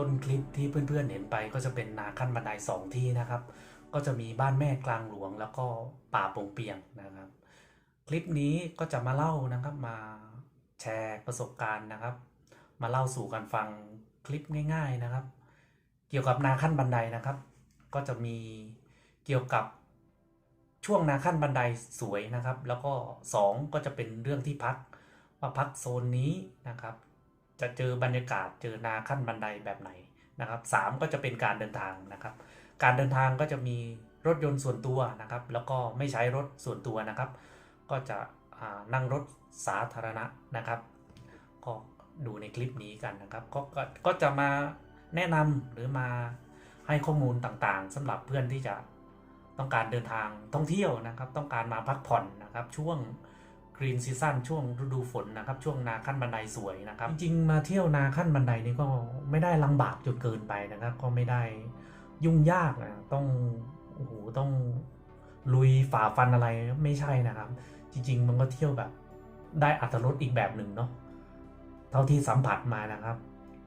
ต้นคลิปที่เพื่อนๆเห็นไปก็จะเป็นนาขั้นบันไดสองที่นะครับ ก็จะมีบ้านแม่กลางหลวงแล้วก็ป่าปงเปียงนะครับ คลิปนี้ก็จะมาเล่านะครับมาแชร์ประสบการณ์นะครับ มาเล่าสู่กันฟังคลิปง่าย ๆนะครับ เกี่ยวกับนาขั้นบันไดนะครับ ก็จะมีเกี่ยวกับช่วงนาขั้นบันไดสวยนะครับ แล้วก็สองก็จะเป็นเรื่องที่พักว่าพักโซนนี้นะครับ จะเจอบรรยากาศเจอนาขั้นบันไดแบบไหนนะครับสามก็จะเป็นการเดินทางนะครับ การเดินทางก็จะมีรถยนต์ส่วนตัวนะครับ แล้วก็ไม่ใช้รถส่วนตัวนะครับ ก็จะนั่งรถสาธารณะนะครับก็ดูในคลิปนี้กันนะครับกก็ก็จะมาแนะนำหรือมาให้ข้อมูลต่างๆสำหรับเพื่อนที่จะต้องการเดินทางท่องเที่ยวนะครับ ต้องการมาพักผ่อนนะครับช่วง กรีนซีซั่นช่วงฤดูฝนนะครับ ช่วงนาขั้นบันไดสวยนะครับ จริงๆ มาเที่ยวนาขั้นบันไดนี่ก็ไม่ได้ลำบากจนเกินไปนะครับ ก็ไม่ได้ยุ่งยากนะต้องโอ้โหต้องลุยฝ่าฟันอะไรไม่ใช่นะครับ จริง ๆ มันก็เที่ยวแบบได้อัตรสอีกแบบหนึ่งเนาะเท่าที่สัมผัสมานะครับ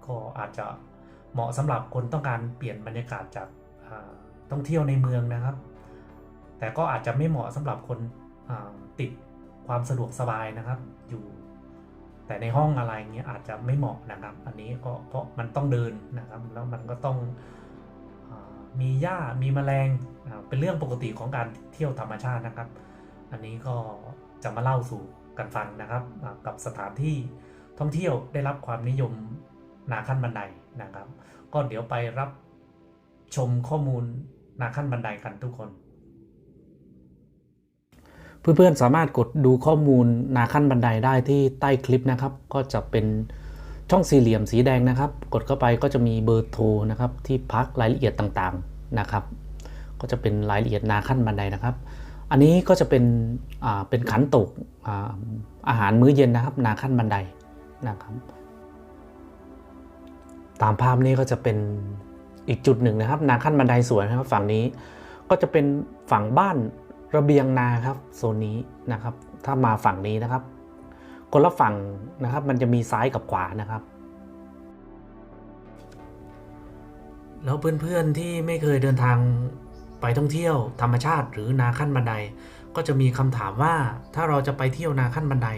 ก็อาจจะเหมาะสำหรับคนต้องการเปลี่ยนบรรยากาศจากอ่าท่องเที่ยวในเมืองนะครับ แต่ก็อาจจะไม่เหมาะสำหรับคนติด ความสะดวกสบายนะครับ อยู่ แต่ในห้องอะไรเงี้ยอาจจะไม่เหมาะนะครับ อันนี้ก็เพราะมันต้องเดินนะครับ แล้วมันก็ต้องมีหญ้ามีแมลงเป็นเรื่องปกติของการเที่ยวธรรมชาตินะครับ อันนี้ก็จะมาเล่าสู่กันฟังนะครับกับสถานที่ท่องเที่ยวได้รับความนิยมนาขั้นบันไดนะครับ ก็เดี๋ยวไปรับชมข้อมูลนาขั้นบันไดกันทุกคน เพื่อนๆสามารถกดดูข้อมูลนาขั้นบันไดได้ที่ใต้คลิปนะครับ ก็จะเป็นช่องสี่เหลี่ยมสีแดงนะครับ กดเข้าไปก็จะมีเบอร์โทรนะครับ ที่พักรายละเอียดต่างๆนะครับ ก็จะเป็นรายละเอียดนาขั้นบันไดนะครับ อันนี้ก็จะเป็นอ่าเป็นขันตกอ่าอาหารมื้อเย็นนะครับ นาขั้นบันไดนะครับ ตามภาพนี้ก็จะเป็นอีกจุดหนึ่งนะครับ นาขั้นบันไดสวยนะครับ ฝั่งนี้ก็จะเป็นฝั่งบ้าน ระเบียงนาครับโซนนี้นะครับ ถ้ามาฝั่งนี้นะครับ คนละฝั่งนะครับ มันจะมีซ้ายกับขวานะครับ แล้วเพื่อนๆที่ไม่เคยเดินทางไปท่องเที่ยวธรรมชาติหรือนาขั้นบันได ก็จะมีคำถามว่าถ้าเราจะไปเที่ยวนาขั้นบันได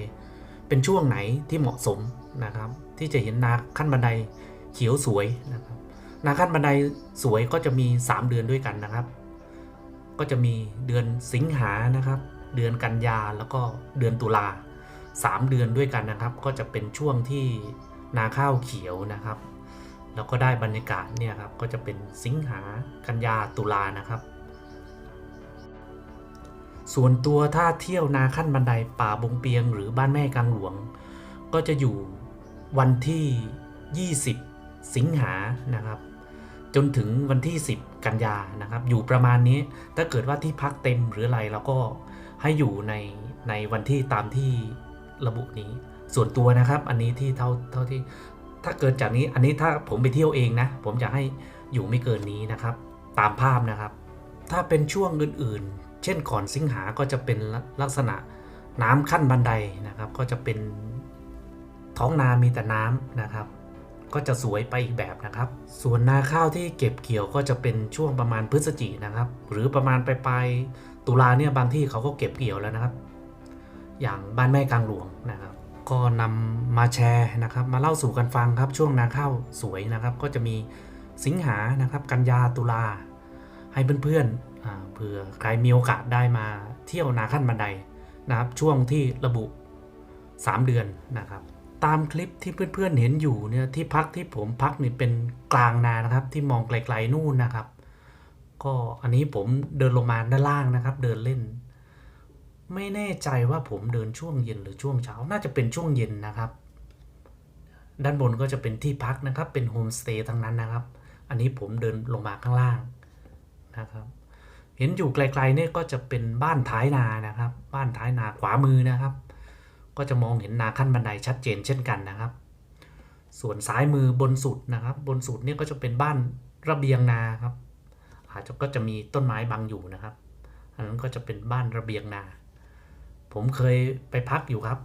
เป็นช่วงไหนที่เหมาะสมนะครับ ที่จะเห็นนาขั้นบันไดเขียวสวยนะครับนาขั้นบันไดสวยก็จะมี 3 เดือนด้วยกันนะครับ ก็จะมีเดือนสิงหานะครับ เดือนกันยาแล้วก็เดือนตุลา3 เดือนด้วยกันนะครับ ก็จะเป็นช่วงที่นาข้าวเขียวนะครับ แล้วก็ได้บรรยากาศเนี่ยครับก็จะเป็นสิงหากันยาตุลานะครับ ส่วนตัวถ้าเที่ยวนาขั้นบันไดป่าบงเปียง หรือบ้านแม่กลางหลวง ก็จะอยู่วันที่ 20 สิงหานะครับ จนถึงวันที่ 10 กันยานะครับ อยู่ประมาณนี้ถ้าเกิดว่าที่พักเต็มหรืออะไรเราก็ให้อยู่ในในวันที่ตามที่ระบุนี้ ส่วนตัวนะครับ อันนี้ที่เท่าเท่าที่ถ้าเกิดจากนี้อันนี้ถ้าผมไปเที่ยวเองนะ ผมจะให้อยู่ไม่เกินนี้นะครับ ตามภาพนะครับ ถ้าเป็นช่วงอื่นๆ เช่นก่อนสิงหาก็จะเป็นลักษณะน้ำขั้นบันไดนะครับ ก็จะเป็นท้องนามีแต่น้ำนะครับ ก็จะสวยไปอีกแบบนะครับ ส่วนนาข้าวที่เก็บเกี่ยวก็จะเป็นช่วงประมาณพฤศจินะครับ หรือประมาณปลายตุลาเนี่ยบางที่เขาก็เก็บเกี่ยวแล้วนะครับ อย่างบ้านแม่กลางหลวงนะครับ ก็นำมาแชร์นะครับ มาเล่าสู่กันฟังครับ ช่วงนาข้าวสวยนะครับ ก็จะมีสิงหานะครับ กันยาตุลาให้เพื่อนๆเผื่อใครมีโอกาสได้มาเที่ยวนาขั้นบันไดนะครับ ช่วงที่ระบุ 3 เดือนนะครับ ตามคลิปที่เพื่อนๆเห็นอยู่เนี่ยที่พักที่ผมพักนี่เป็นกลางนานะครับ ที่มองไกลๆนู่นนะครับ ก็อันนี้ผมเดินลงมาด้านล่างนะครับ เดินเล่น ไม่แน่ใจว่าผมเดินช่วงเย็นหรือช่วงเช้าน่าจะเป็นช่วงเย็นนะครับ ด้านบนก็จะเป็นที่พักนะครับ เป็นโฮมสเตย์ทั้งนั้นนะครับ อันนี้ผมเดินลงมาข้างล่างนะครับเห็นอยู่ไกลๆเนี่ยก็จะเป็นบ้านท้ายนานะครับ บ้านท้ายนาขวามือนะครับ ก็จะมองเห็นนาขั้นบันไดชัดเจนเช่นกันนะครับ ส่วนซ้ายมือบนสุดนะครับ บนสุดนี่ก็จะเป็นบ้านระเบียงนาครับอาจจะก็จะมีต้นไม้บังอยู่นะครับ อันนั้นก็จะเป็นบ้านระเบียงนา ผมเคยไปพักอยู่ครับ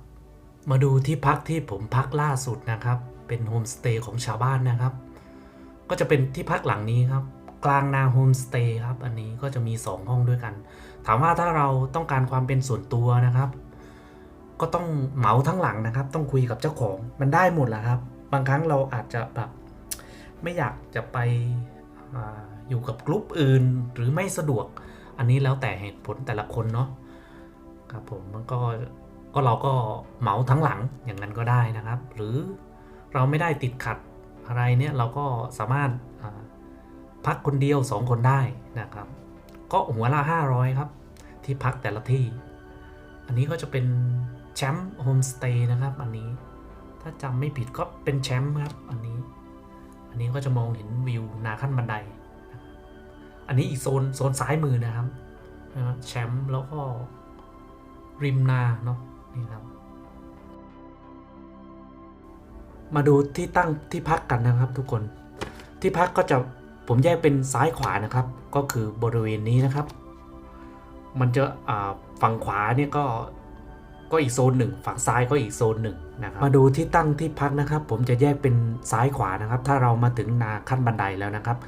มาดูที่พักที่ผมพักล่าสุดนะครับ เป็นโฮมสเตย์ของชาวบ้านนะครับ ก็จะเป็นที่พักหลังนี้ครับกลางนาโฮมสเตย์ครับ อันนี้ก็จะมี 2 ห้องด้วยกัน ถามว่าถ้าเราต้องการความเป็นส่วนตัวนะครับ ก็ต้องเหมาทั้งหลังนะครับ ต้องคุยกับเจ้าของมันได้หมดแหละครับ บางครั้งเราอาจจะแบบไม่อยากจะไปออยู่กับกลุ่มอื่นหรือไม่สะดวก อันนี้แล้วแต่เหตุผลแต่ละคนเนาะครับผมมันก็ก็เราก็เหมาทั้งหลังอย่างนั้นก็ได้นะครับ หรือเราไม่ได้ติดขัดอะไรเนี่ยเราก็สามารถาพักคนเดียว 2 คนได้นะครับ ก็หัวละ500 ครับ ที่พักแต่ละที่ อันนี้ก็จะเป็น แชมป์โฮมสเตย์นะครับ อันนี้ถ้าจำไม่ผิดก็เป็นแชมป์ครับอันนี้ อันนี้ก็จะมองเห็นวิวนาขั้นบันได อันนี้อีกโซนโซนซ้ายมือนะครับแชมป์แล้วก็ริมนาเนาะนี่ครับ มาดูที่ตั้งที่พักกันนะครับทุกคนที่พักก็จะผมแยกเป็นซ้ายขวานะครับ ก็คือบริเวณนี้นะครับ มันจะฝั่งขวาเนี่ยก็ ก็อีกโซนหนึ่งฝั่งซ้ายก็อีกโซนหนึ่งนะครับมาดูที่ตั้งที่พักนะครับ ผมจะแยกเป็นซ้ายขวานะครับ ถ้าเรามาถึงนาขั้นบันไดแล้วนะครับ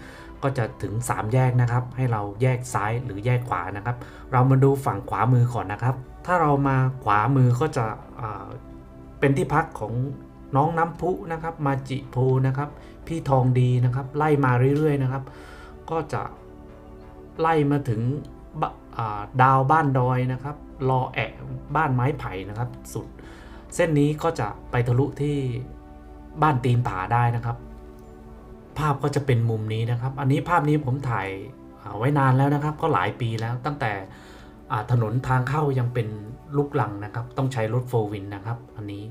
ก็จะถึง 3 แยกนะครับ ให้เราแยกซ้ายหรือแยกขวานะครับ เรามาดูฝั่งขวามือก่อนนะครับ ถ้าเรามาขวามือก็จะเป็นที่พักของน้องน้ำพุนะครับมาจิโพนะครับ พี่ทองดีนะครับ ไล่มาเรื่อยๆนะครับ ก็จะไล่มาถึงดาวบ้านดอยนะครับ รอแอะบ้านไม้ไผ่นะครับ สุด เส้นนี้ก็จะไปทะลุที่บ้านตีนผาได้นะครับ ภาพก็จะเป็นมุมนี้นะครับ อันนี้ภาพนี้ผมถ่ายาไว้นานแล้วนะครับ ก็หลายปีแล้วตั้งแต่ถนนทางเข้ายังเป็นลูกลังนะครับ ต้องใช้รถโฟวินนะครับ อันนี้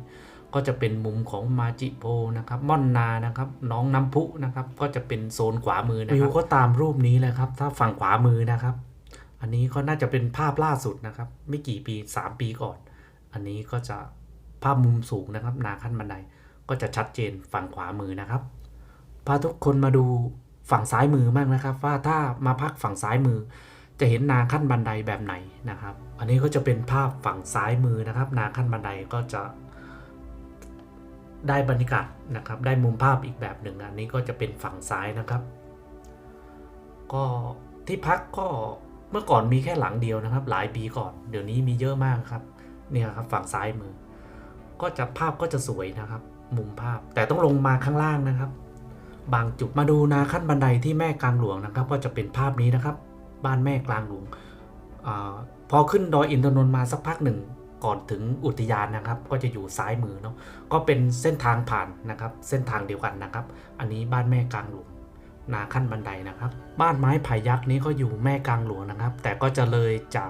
ก็จะเป็นมุมของมาจิโพนะครับ ม่อนนานะครับ น้องน้ำพุนะครับ ก็จะเป็นโซนขวามือนะครับวิวก็ตามรูปนี้เลยครับ ถ้าฝั่งขวามือนะครับ อันนี้ก็น่าจะเป็นภาพล่าสุดนะครับ ไม่กี่ปี 3 ปีก่อน อันนี้ก็จะภาพมุมสูงนะครับ นาขั้นบันไดก็จะชัดเจนฝั่งขวามือนะครับพาทุกคนมาดูฝั่งซ้ายมือบ้างนะครับ ว่าถ้ามาพักฝั่งซ้ายมือ จะเห็นนาขั้นบันไดแบบไหนนะครับ อันนี้ก็จะเป็นภาพฝั่งซ้ายมือนะครับ นาขั้นบันไดก็จะได้บรรยากาศนะครับ ได้มุมภาพอีกแบบหนึ่งอันนี้ก็จะเป็นฝั่งซ้ายนะครับ ก็ที่พักก็ เมื่อก่อนมีแค่หลังเดียวนะครับ หลายปีก่อน เดี๋ยวนี้มีเยอะมากครับ เนี่ยครับฝั่งซ้ายมือ ก็จะภาพก็จะสวยนะครับ มุมภาพ แต่ต้องลงมาข้างล่างนะครับ บางจุดมาดูนาขั้นบันไดที่แม่กลางหลวงนะครับ ก็จะเป็นภาพนี้นะครับ บ้านแม่กลางหลวงอพอขึ้นดอยอินทนนท์มาสักพักหนึ่งก่อนถึงอุทยานนะครับ ก็จะอยู่ซ้ายมือเนาะก็เป็นเส้นทางผ่านนะครับ เส้นทางเดียวกันนะครับ อันนี้บ้านแม่กลางหลวง นาขั้นบันไดนะครับ บ้านไม้ไผ่ยักษ์นี้ก็อยู่แม่กลางหลวงนะครับ แต่ก็จะเลยจาก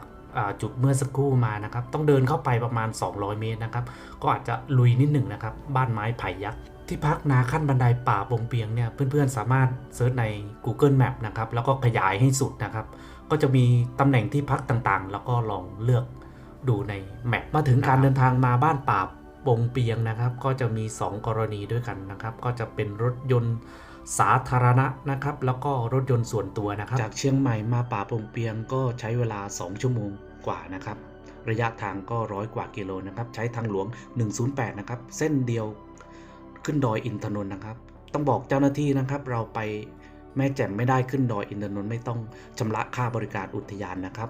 จุดเมื่อสักครู่มานะครับ ต้องเดินเข้าไปประมาณ 200 เมตรนะครับ ก็อาจจะลุยนิดหนึ่งนะครับ บ้านไม้ไผ่ยักษ์ที่พักนาขั้นบันไดป่าปงเปียงเนี่ยเพื่อนๆสามารถเซิร์ชใน Google Map นะครับ แล้วก็ขยายให้สุดนะครับ ก็จะมีตำแหน่งที่พักต่างๆ แล้วก็ลองเลือกดูในแมปมาถึงการเดินทางมาบ้านป่าปงเปียงนะครับ ก็จะมี 2 กรณีด้วยกันนะครับ ก็จะเป็นรถยนต์ สาธารณะนะครับ แล้วก็รถยนต์ส่วนตัวนะครับ จากเชียงใหม่มาป่าปงเปียงก็ใช้เวลา 2 ชั่วโมงกว่านะครับ ระยะทางก็ร้อยกว่ากิโลนะครับ ใช้ทางหลวง 108 นะครับ เส้นเดียวขึ้นดอยอินทนนท์นะครับ ต้องบอกเจ้าหน้าที่นะครับ เราไปแม่แจ่มไม่ได้ขึ้นดอยอินทนนท์ไม่ต้องชำระค่าบริการอุทยานนะครับ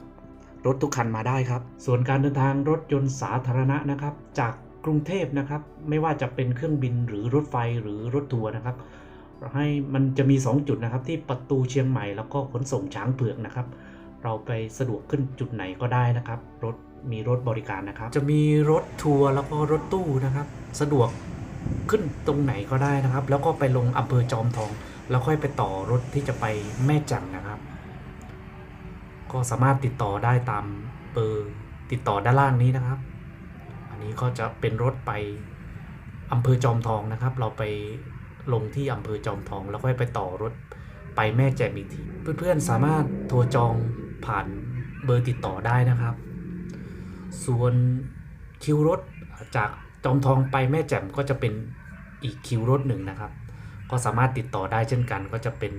รถทุกคันมาได้ครับ ส่วนการเดินทางรถยนต์สาธารณะนะครับ จากกรุงเทพนะครับ ไม่ว่าจะเป็นเครื่องบินหรือรถไฟหรือรถทัวร์นะครับ ให้มันจะมี 2 จุดนะครับ ที่ประตูเชียงใหม่แล้วก็ขนส่งช้างเผือกนะครับ เราไปสะดวกขึ้นจุดไหนก็ได้นะครับ รถมีรถบริการนะครับ จะมีรถทัวร์แล้วก็รถตู้นะครับ สะดวกขึ้นตรงไหนก็ได้นะครับ แล้วก็ไปลงอำเภอจอมทอง แล้วค่อยไปต่อรถที่จะไปแม่จ่มนะครับ ก็สามารถติดต่อได้ตามเบอร์ติดต่อด้านล่างนี้นะครับ อันนี้ก็จะเป็นรถไปอำเภอจอมทองนะครับ เราไป ลงที่อำเภอจอมทอง แล้วค่อยไปต่อรถไปแม่แจ่มอีกทีเพื่อนๆสามารถโทรจองผ่านเบอร์ติดต่อได้นะครับ ส่วนคิวรถจากจอมทองไปแม่แจ่มก็จะเป็นอีกคิวรถหนึ่งนะครับ ก็สามารถติดต่อได้เช่นกันก็จะเป็น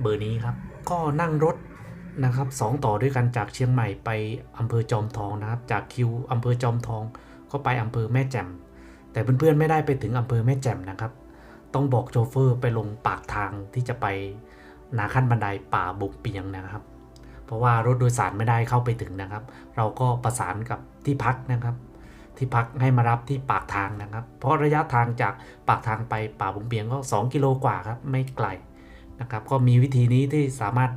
เบอร์นี้ครับ ก็นั่งรถนะครับสองต่อด้วยกันจากเชียงใหม่ไปอำเภอจอมทองนะครับ จากคิวอำเภอจอมทองก็ไปอำเภอแม่แจ่มแต่เพื่อนๆไม่ได้ไปถึงอำเภอแม่แจ่มนะครับ ต้องบอกโชเฟอร์ไปลงปากทางที่จะไปนาขั้นบันไดป่าบุกเปียงนะครับ เพราะว่ารถโดยสารไม่ได้เข้าไปถึงนะครับ เราก็ประสานกับที่พักนะครับ ที่พักให้มารับที่ปากทางนะครับ เพราะระยะทางจากปากทางไปป่าบุงเปียงก็ 2 กิโลกว่าครับไม่ไกลนะครับ ก็มีวิธีนี้ที่สามารถ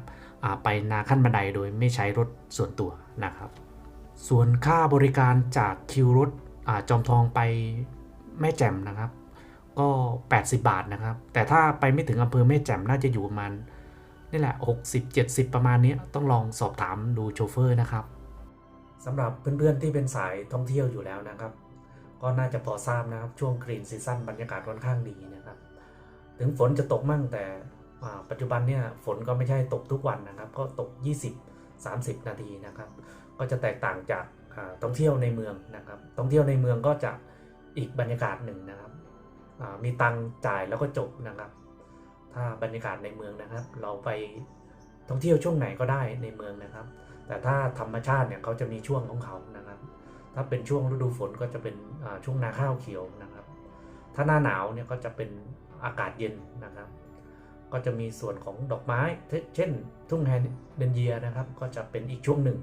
ไปนาขั้นบันไดโดยไม่ใช้รถส่วนตัวนะครับ ส่วนค่าบริการจากคิวรถอจอมทองไปแม่แจ่มนะครับ ก็ 80 บาทนะครับ แต่ถ้าไปไม่ถึงอำเภอแม่แจ่มน่าจะอยู่ประมาณนี่แหละ 60 70 ประมาณนี้ต้องลองสอบถามดูโชเฟอร์นะครับสำหรับเพื่อนๆที่เป็นสายท่องเที่ยวอยู่แล้วนะครับ ก็น่าจะพอทราบนะครับช่วงกรีนซีซั่นบรรยากาศค่อนข้างดีนะครับ ถึงฝนจะตกมั่งแต่ปัจจุบันเนี่ยฝนก็ไม่ใช่ตกทุกวันนะครับ ก็ตก 20 30 นาทีนะครับ ก็จะแตกต่างจากท่องเที่ยวในเมืองนะครับท่องเที่ยวในเมืองก็จะอีกบรรยากาศหนึ่งนะครับ มีตังจ่ายแล้วก็จบนะครับ ถ้าบรรยากาศในเมืองนะครับ เราไปท่องเที่ยวช่วงไหนก็ได้ในเมืองนะครับ แต่ถ้าธรรมชาติเนี่ยเขาจะมีช่วงของเขานะครับ ถ้าเป็นช่วงฤดูฝนก็จะเป็นช่วงนาข้าวเขียวนะครับ ถ้าหน้าหนาวเนี่ยก็จะเป็นอากาศเย็นนะครับ ก็จะมีส่วนของดอกไม้ เช่น ทุ่งแฮนเดนเยียนะครับ ก็จะเป็นอีกช่วงหนึ่ง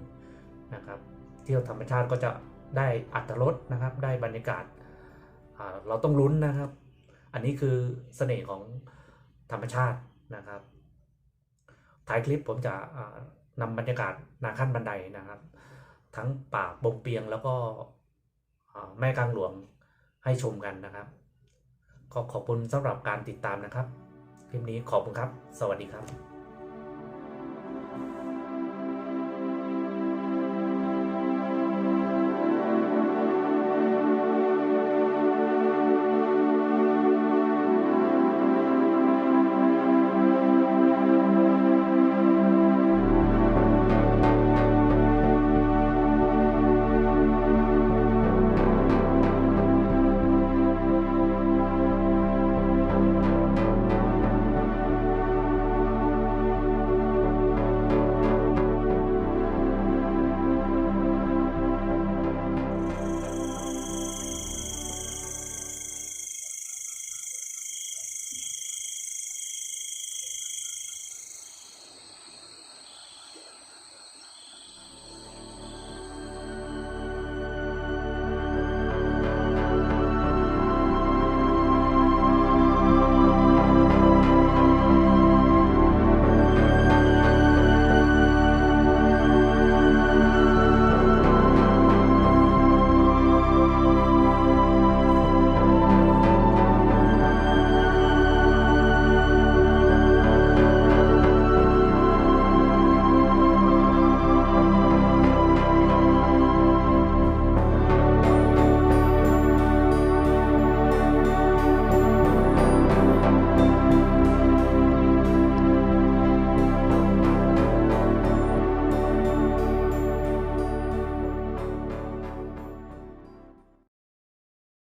นะครับ เที่ยวธรรมชาติก็จะได้อัตรสนะครับ ได้บรรยากาศเราต้องลุ้นนะครับ อันนี้คือเสน่ห์ของธรรมชาตินะครับท้ายคลิปผมจะนำบรรยากาศนาขั้นบันไดนะครับ ทั้งป่าบงเปียงแล้วก็แม่กลางหลวงให้ชมกันนะครับ ก็ขอบคุณสำหรับการติดตามนะครับ คลิปนี้ขอบคุณครับ สวัสดีครับ